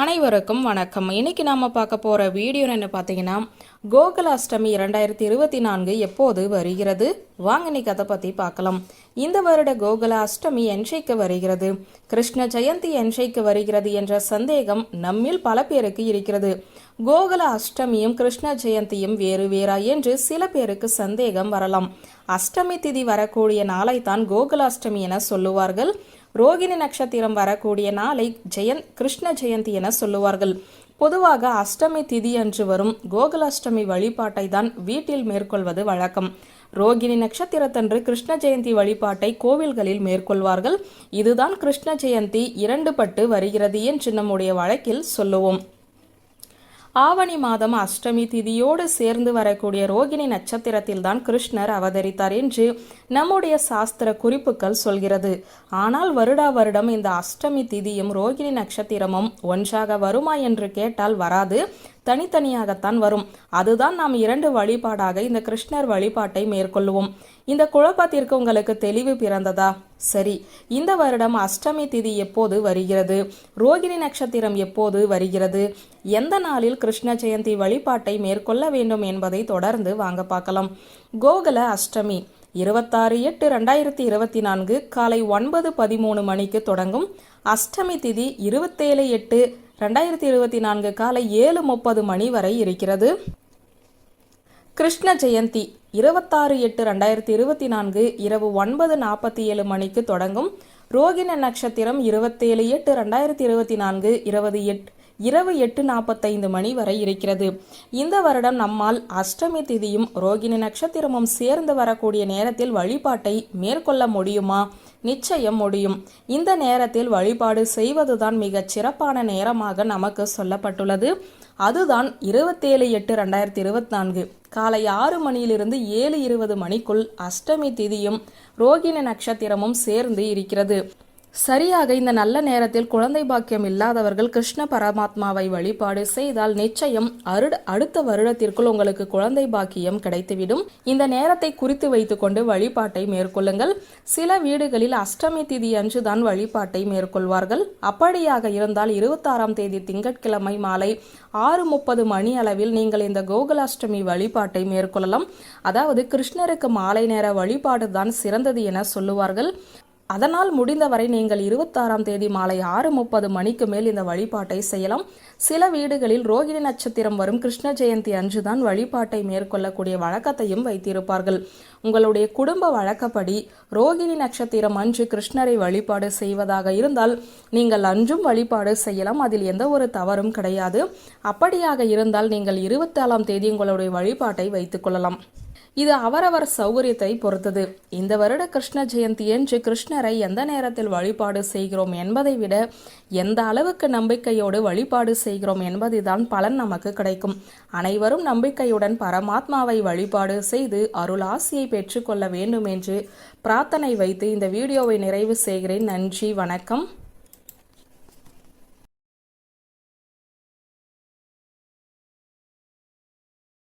அனைவருக்கும் வணக்கம். இன்னைக்கு நாம பார்க்க போற வீடியோ என்ன பார்த்தீங்கன்னா கோகுலாஷ்டமி இரண்டாயிரத்தி இருபத்தி நான்கு எப்போது வருகிறது? வாங்க இன்னைக்கு அதை பத்தி பார்க்கலாம். இந்த வருட கோகுல அஷ்டமி வருகிறது? கிருஷ்ண ஜெயந்தி என்ஷைக்கு வருகிறது என்ற சந்தேகம் நம்மில் பல பேருக்கு இருக்கிறது. கோகுல அஷ்டமியும் கிருஷ்ண ஜெயந்தியும் வேறு வேறா என்று சில பேருக்கு சந்தேகம் வரலாம். அஷ்டமி திதி வரக்கூடிய நாளை தான் கோகுலாஷ்டமி என சொல்லுவார்கள். ரோகிணி நட்சத்திரம் வரக்கூடிய நாளை ஜெயந்த் கிருஷ்ண ஜெயந்தி என சொல்லுவார்கள். பொதுவாக அஷ்டமி திதி அன்று வரும் கோகுலாஷ்டமி வழிபாட்டை தான் வீட்டில் மேற்கொள்வது வழக்கம். ரோகிணி நட்சத்திரத்தன்று கிருஷ்ண ஜெயந்தி வழிபாட்டை கோவில்களில் மேற்கொள்வார்கள். இதுதான் கிருஷ்ண ஜெயந்தி இரண்டு பட்டு வருகிறது என்று நம்முடைய வழக்கில் சொல்லுவோம். ஆவணி மாதம் அஷ்டமி திதியோடு சேர்ந்து வரக்கூடிய ரோகிணி நட்சத்திரத்தில் தான் கிருஷ்ணர் அவதரித்தார் என்று நம்முடைய சாஸ்திர குறிப்புகள் சொல்கிறது. ஆனால் வருடா வருடம் இந்த அஷ்டமி திதியும் ரோகிணி நட்சத்திரமும் ஒன்றாக வருமா என்று கேட்டால் வராது. தனித்தனியாகத்தான் வரும். அதுதான் நாம் இரண்டு வழிபாடாக இந்த கிருஷ்ணர் வழிபாட்டை மேற்கொள்வோம் இந்த குழப்பத்திற்கு உங்களுக்கு தெளிவு பிறந்ததா? சரி. இந்த வருடம் அஷ்டமி திதி எப்போது வருகிறது? ரோகிணி நட்சத்திரம் எப்போது வருகிறது? எந்த நாளில் கிருஷ்ண ஜெயந்தி வழிபாட்டை மேற்கொள்ள வேண்டும் என்பதை தொடர்ந்து வாங்க பார்க்கலாம். கோகுல அஷ்டமி. இருபத்தாறு எட்டு ரெண்டாயிரத்தி இருபத்தி நான்கு காலை ஒன்பது பதிமூணு மணிக்கு தொடங்கும் அஷ்டமி திதி இருபத்தேழு எட்டு ரெண்டாயிரத்தி இருபத்தி நான்கு காலை ஏழு முப்பது மணி வரை இருக்கிறது. கிருஷ்ண ஜெயந்தி இருபத்தாறு எட்டு ரெண்டாயிரத்தி இருபத்தி நான்கு இரவு ஒன்பது நாற்பத்தி ஏழு மணிக்கு தொடங்கும். ரோகிண நட்சத்திரம் இருபத்தேழு எட்டு ரெண்டாயிரத்தி இருபத்தி நான்கு இருபது எட் இரவு எட்டு நாற்பத்தைந்து மணி வரை இருக்கிறது. இந்த வருடம் நம்மால் அஷ்டமி திதியும் ரோகிணி நட்சத்திரமும் சேர்ந்து வரக்கூடிய நேரத்தில் வழிபாட்டை மேற்கொள்ள முடியுமா? நிச்சயம் முடியும். இந்த நேரத்தில் வழிபாடு செய்வதுதான் மிகச் சிறப்பான நேரமாக நமக்கு சொல்லப்பட்டுள்ளது. அதுதான் இருபத்தேழு எட்டு ரெண்டாயிரத்தி இருபத்தி நான்கு காலை ஆறு மணியிலிருந்து ஏழு இருபது மணிக்குள் அஷ்டமி திதியும் ரோகிணி நட்சத்திரமும் சேர்ந்து இருக்கிறது. சரியாக இந்த நல்ல நேரத்தில் குழந்தை பாக்கியம் இல்லாதவர்கள் கிருஷ்ண பரமாத்மாவை வழிபாடு செய்தால் நிச்சயம் அருட அடுத்த வருடத்திற்குள் உங்களுக்கு குழந்தை பாக்கியம் கிடைத்துவிடும். இந்த நேரத்தை குறித்து வைத்துக்கொண்டு வழிபாட்டை மேற்கொள்ளுங்கள். சில வீடுகளில் அஷ்டமி திதி அன்றுதான் வழிபாட்டை மேற்கொள்வார்கள். அப்படியாக இருந்தால் இருபத்தாறாம் தேதி திங்கட்கிழமை மாலை ஆறு முப்பது மணி அளவில் நீங்கள் இந்த கோகுலாஷ்டமி வழிபாட்டை மேற்கொள்ளலாம். அதாவது கிருஷ்ணருக்கு மாலை நேர வழிபாடு தான் சிறந்தது என சொல்லுவார்கள். அதனால் முடிந்தவரை நீங்கள் இருபத்தாறாம் தேதி மாலை ஆறு முப்பது மணிக்கு மேல் இந்த வழிபாட்டை செய்யலாம். சில வீடுகளில் ரோகிணி நட்சத்திரம் வரும் கிருஷ்ண ஜெயந்தி அன்றுதான் வழிபாட்டை மேற்கொள்ளக்கூடிய வழக்கத்தையும் வைத்திருப்பார்கள். உங்களுடைய குடும்ப வழக்கப்படி ரோகிணி நட்சத்திரம் அன்று கிருஷ்ணரை வழிபாடு செய்வதாக இருந்தால் நீங்கள் அன்றும் வழிபாடு செய்யலாம். அதில் எந்த ஒரு தவறும் கிடையாது. அப்படியாக இருந்தால் நீங்கள் இருபத்தாலாம் தேதி உங்களுடைய வழிபாட்டை வைத்துக் கொள்ளலாம். இது அவரவர் சௌகரியத்தை பொறுத்தது. இந்த வருட கிருஷ்ண ஜெயந்தி என்று கிருஷ்ணரை எந்த நேரத்தில் வழிபாடு செய்கிறோம் என்பதை விட எந்த அளவுக்கு நம்பிக்கையோடு வழிபாடு செய்கிறோம் என்பதுதான் பலன் நமக்கு கிடைக்கும். அனைவரும் நம்பிக்கையுடன் பரமாத்மாவை வழிபாடு செய்து அருள் ஆசியை பெற்றுக்கொள்ள வேண்டும் என்று பிரார்த்தனை வைத்து இந்த வீடியோவை நிறைவு செய்கிறேன். நன்றி வணக்கம்.